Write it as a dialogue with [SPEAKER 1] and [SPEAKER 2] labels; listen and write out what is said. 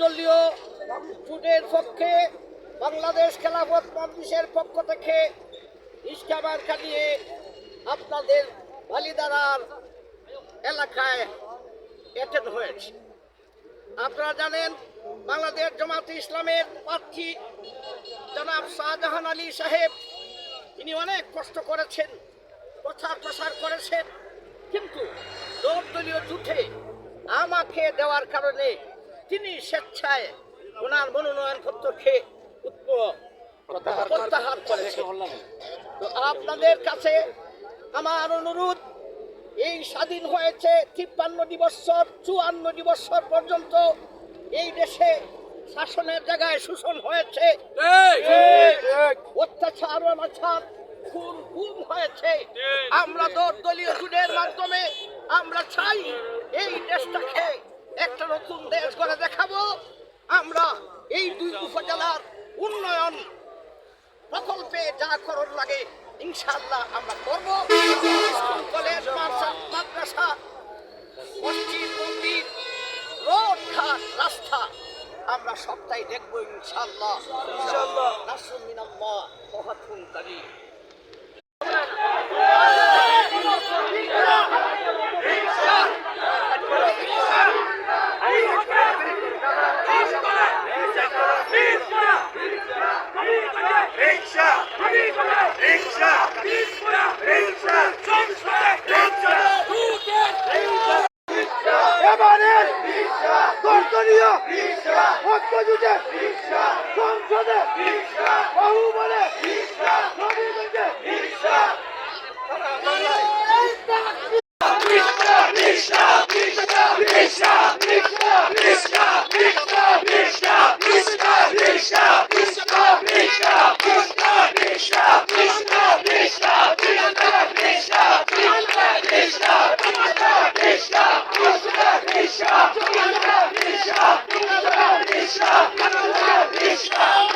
[SPEAKER 1] দলীয় জুটের পক্ষে বাংলাদেশ খেলাফত মজলিসের পক্ষ থেকে ইস্কাবার কাটিয়ে আপনাদের বালিদারার এলাকায় অ্যাটেন্ড হয়েছে। আপনারা জানেন, বাংলাদেশ জামাত ইসলামের প্রার্থী জনাব শাহজাহান আলী সাহেব, তিনি অনেক কষ্ট করেছেন প্রচার প্রসার করেছেন, কিন্তু দলীয় জুটে আমাকে দেওয়ার কারণে তিনি স্বেচ্ছায় ওনার মনোনয়ন পত্রকে প্রত্যাহার করেছেন। তো আপনাদের কাছে আমার অনুরোধ এই স্বাধীন হয়েছে তিপ্পান্নটি বৎসর চুয়ান্নটি বৎসর পর্যন্ত এই দেশে শাসনের জায়গায় শোষণ হয়েছে। অত্যাচার অনাচার খুন হয়েছে। আমরা দল দলীয় জুটের মাধ্যমে আমরা চাই এই দেশটাকে একটা নতুন দেশ করে দেখাবো। আমরা এই দুই উপজেলার উন্নয়ন প্রকল্পে যা করণ লাগে ইনশাল্লাহ আমরা করব। স্কুল, কলেজ মাদ্রাসা- মসজিদ মন্দির রোড ঘাট রাস্তা আমরা সবটাই দেখব ইনশাল্লাহ ইনশাআল্লাহ।
[SPEAKER 2] দর্শনীয় ঐক্য জুটে Bishop! Bishop! Bishop! Bishop! Bishop! Bishop!